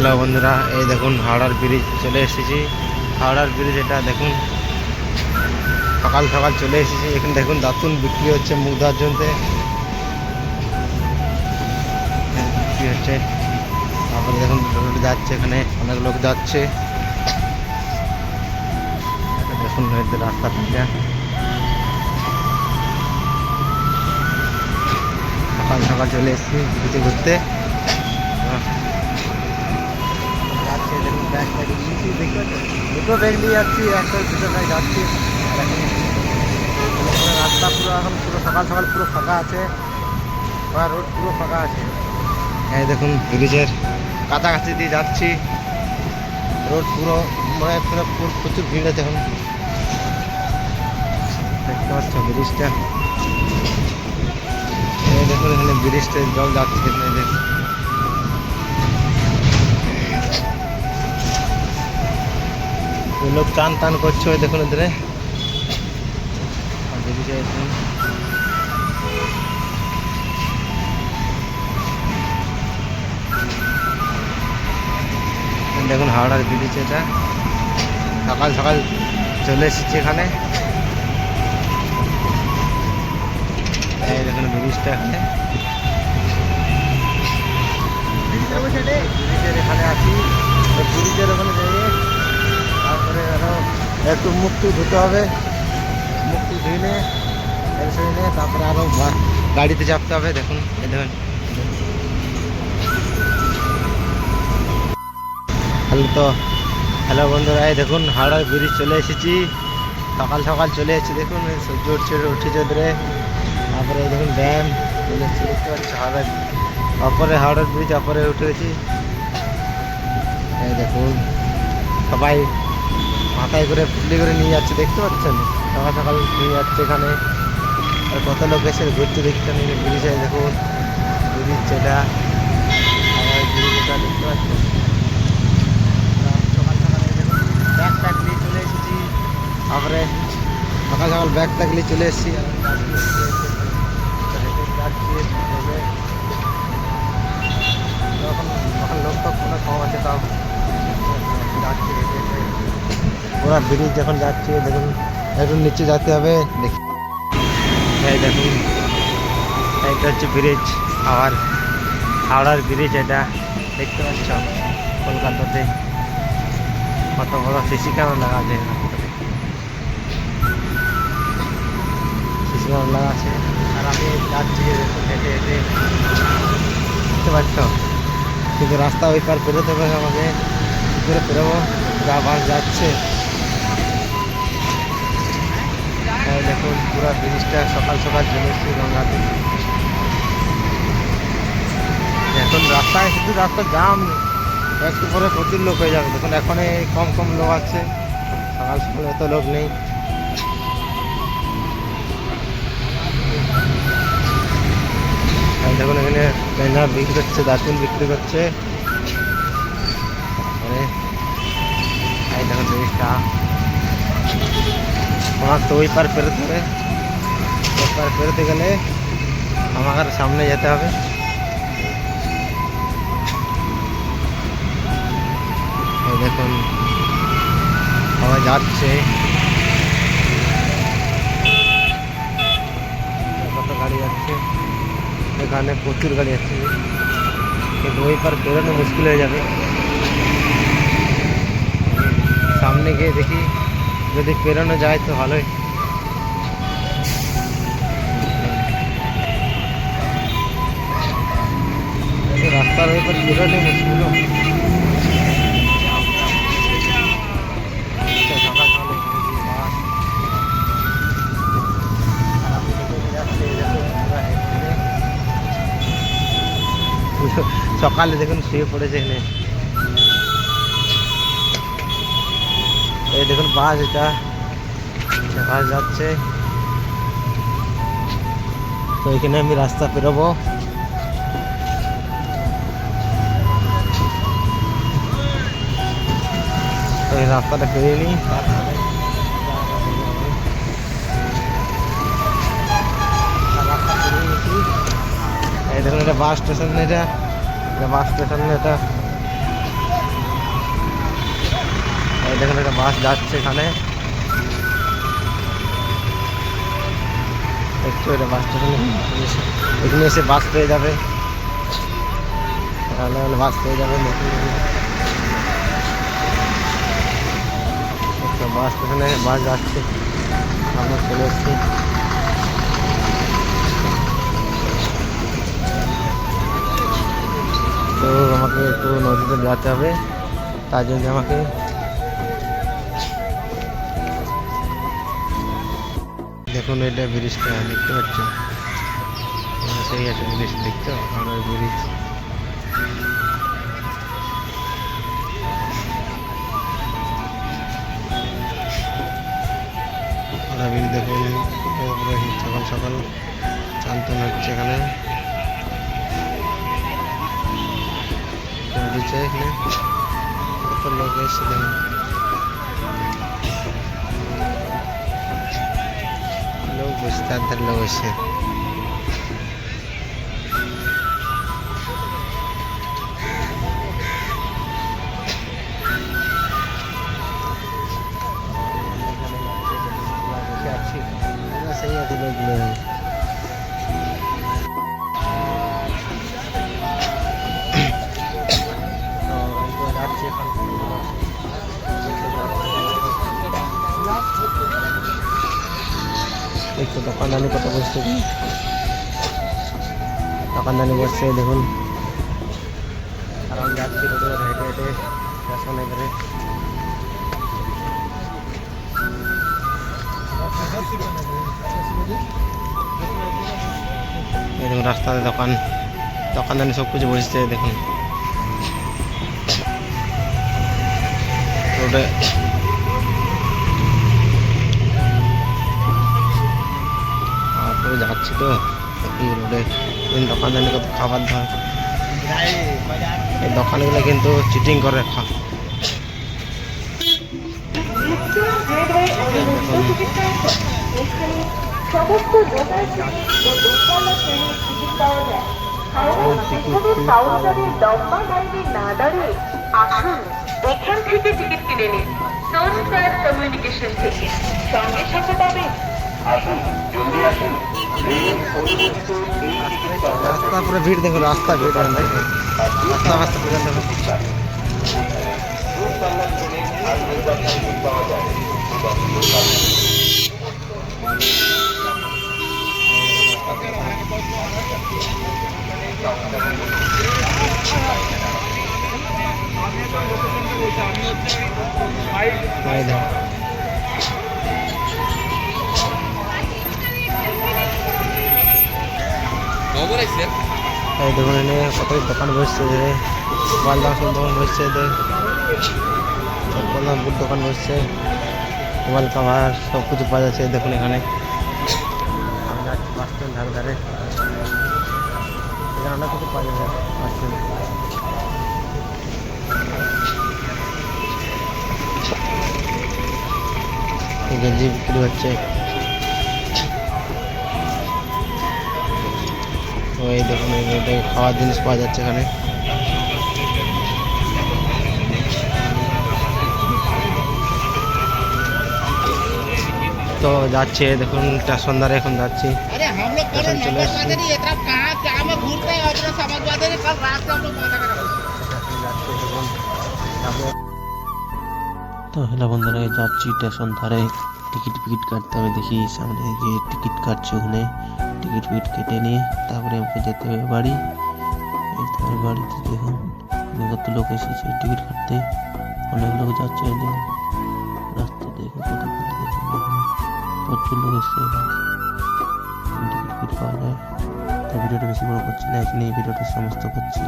Hello বন্ধুরা, এই দেখুন হাওড়ার ব্রিজ চলে এসেছি। হাওড়ার ব্রিজ এটা দেখুন, সকাল সকাল চলে এসেছি। এখানে দেখুন দাতুন বিক্রি হচ্ছে মুখ ধোয়ার জন্য বিক্রি হচ্ছে। তারপরে দেখুন যাচ্ছে এখানে, অনেক লোক যাচ্ছে। দেখুন এই যে সকাল সকাল চলে এসেছি ব্রিজে ঘুরতে। দুটো ব্যাগ নিয়ে যাচ্ছি একটা দুটো যাচ্ছি রাস্তা পুরো এখন পুরো সকাল সকাল পুরো ফাঁকা আছে রোড পুরো ফাঁকা আছে এই দেখুন, ব্রিজের কাছাকাছি দিয়ে যাচ্ছি। রোড পুরো মানে পুরো পুরো প্রচুর ভিড় আছে এখন। দেখতে পাচ্ছ ব্রিজটা। দেখুন, এখানে ব্রিজটা জল যাচ্ছে। লোক টান টান করছে ওই দেখুন ব্রিজে দেখুন হাওড়ার ব্রিজ এটা। সকাল সকাল চলে এসেছি এখানে। দেখুন ব্রিজটা এখানে। ব্রিজের এখানে আছি। ব্রিজের ওখানে তারপরে একটু মুক্তি ধুতে হবে। মুক্তি ধুয়ে নিয়ে তারপরে আরও গাড়িতে চাপতে হবে, দেখুন দেখুন। হ্যালো তো, হ্যালো বন্ধুরা দেখুন হাওড়ার ব্রিজ চলে এসেছি। সকাল সকাল চলে এসেছি, দেখুন সূর্য উঠছে উঠেছে ধরে তারপরে দেখুন, ড্যাম চলে এসেছি দেখতে পাচ্ছি হাওড়ার অপরে হাওড়ার ব্রিজ, অপরে উঠে গেছি। এই দেখুন, সবাই মাথায় করে পুলি করে নিয়ে যাচ্ছে, দেখতে পাচ্ছেন? সকাল সকাল নিয়ে যাচ্ছে এখানে। আর কত লোক এসে ঘুরতে দেখছেন এই ব্রিজে দেখুন। ব্রিজ যেটা আমার দেখতে পাচ্ছেন। সকাল ব্যাগ নিয়ে চলে এসেছি। তারপরে সকাল সকাল ব্যাগ নিয়ে চলে এসেছি। তখন লোক তো কোনো কম আছে, তাও যাচ্ছি পুরা ব্রিজ যখন যাচ্ছি, দেখুন একটু নিচে যেতে হবে। দেখি। এই দেখুন, এটা হচ্ছে ব্রিজ আবার হাওড়ার ব্রিজ এটা। দেখতে পাচ্ছ? কলকাতাতে। কত বড় সিসি ক্যামেরা লাগা আছে সিসি ক্যামেরা লাগা আছে। আর আমি যাচ্ছি হেঁটে হেঁটে। দেখতে পাচ্ছ? কিন্তু রাস্তা ওই পার পেরোতে হবে আমাকে। কী করে পেরোবো যা বাস যাচ্ছে। এই দেখুন, পুরো ব্রিজটা সকাল সকাল চলে গঙ্গাতে। এখন রাস্তায় শুধু রাস্তা জাম, একটু পরে প্রচুর লোক হয়ে যাবে। দেখুন, এখন কম কম লোক আছে, সকাল সকাল এত লোক নেই। দেখুন, এখানে পেঁজা বিক্রি করছে দাতুন বিক্রি করছে। দেখুন, জিনিসটা। আমার তো ওই পার পেরোতে হবে ওই পার পেরোতে গেলে আমাকে আর সামনে যেতে হবে এই দেখুন সবাই যাচ্ছে কত গাড়ি যাচ্ছে এখানে প্রচুর গাড়ি যাচ্ছে কিন্তু ওই পার পেরোনো মুশকিল হয়ে যাবে সামনে গিয়ে দেখি যদি পেরোনো যায় তো ভালোই রাস্তার ওই পার পেরোনো মুশকিল। সকালে দেখুন শুয়ে পড়েছে এখানে এই দেখুন বাস এটা। বাস যাচ্ছে। তো এখানে আমি রাস্তা পেরোবো। এই রাস্তাটা পেরিয়ে নিই। এই দেখুন এটা বাস স্টেশন এটা। এটা বাস স্টেশন এটা। দেখুন একটা বাস যাচ্ছে এখানে। একটু এটা বাস স্টেশনে এখানে এসে বাস পেয়ে যাবে। হলে বাস পেয়ে যাবে বাস স্টেশনে বাস যাচ্ছে। আমরা চলে এসেছি। তো আমাকে একটু নদীতে যেতে হবে, তার জন্য আমাকে দেখুন এটা ব্রিজটা দেখতে পাচ্ছ? হ্যাঁ, সেই আছে ব্রিজ দেখছ? হাওড়ার ব্রিজ। ব্রিজ দেখুন সকাল সকাল চান্তন হচ্ছে এখানে। এখানে কত লোক এসে Basta dalawa siya. দেখছ দোকানদানি কত বসছে? দোকানদানি বসছে, দেখুন। আমি যাচ্ছি হেঁটে হেঁটে স্টেশনে করে দেখুন, রাস্তাতে দোকান। দোকানদানি সব কিছু বসছে, দেখুন। রোডে যাচ্ছি তো, এই রোডে। দোকানদানি কত খাবার দাবার। এই দোকানগুলো কিন্তু চিটিং করে খা এখানে থেকে টিকিট কিনে নিন। সঙ্গে সাথে পাবেন রাস্তা পুরো ভিড় দেখুন রাস্তা ভিড়। রাস্তা রাস্তা পর্যন্ত দেখুন। এই এই দেখুন, এনে কত দোকান বসছে যে মালদা সব দোকান বসছে বুট দোকান বসছে মোবাইল কাভার সব কিছু পাওয়া যাচ্ছে দেখুন এখানে। ধারে ধারে। এখানে অনেক কিছু পাওয়া যাবে গেঞ্জি বিক্রি হচ্ছে। তো এই দেখুন খাওয়ার জিনিস পাওয়া যাচ্ছে এখানে। তো যাচ্ছে দেখুন সন্ধ্যারে এখন যাচ্ছি। এখন চলে তো হ্যালো বন্ধুরা যাচ্ছি স্টেশন ধারে টিকিট ফিকিট কাটতে হবে দেখি সামনে যে টিকিট কাটছে ওখানে। টিকিট ফিট কেটে নিয়ে তারপরে আমাকে যেতে হবে বাড়ি। এই বাড়িতে দেখুন কত লোক এসেছে টিকিট কাটতে। অনেক লোক যাচ্ছে দেখুন রাস্তা কত দেখুন দেখুন। প্রচুর লোক এসছে টিকিট ফিট পাওয়া যায়। তো ভিডিওটা বেশি বড় করছি না এখানে এই ভিডিওটা সমস্ত করছি।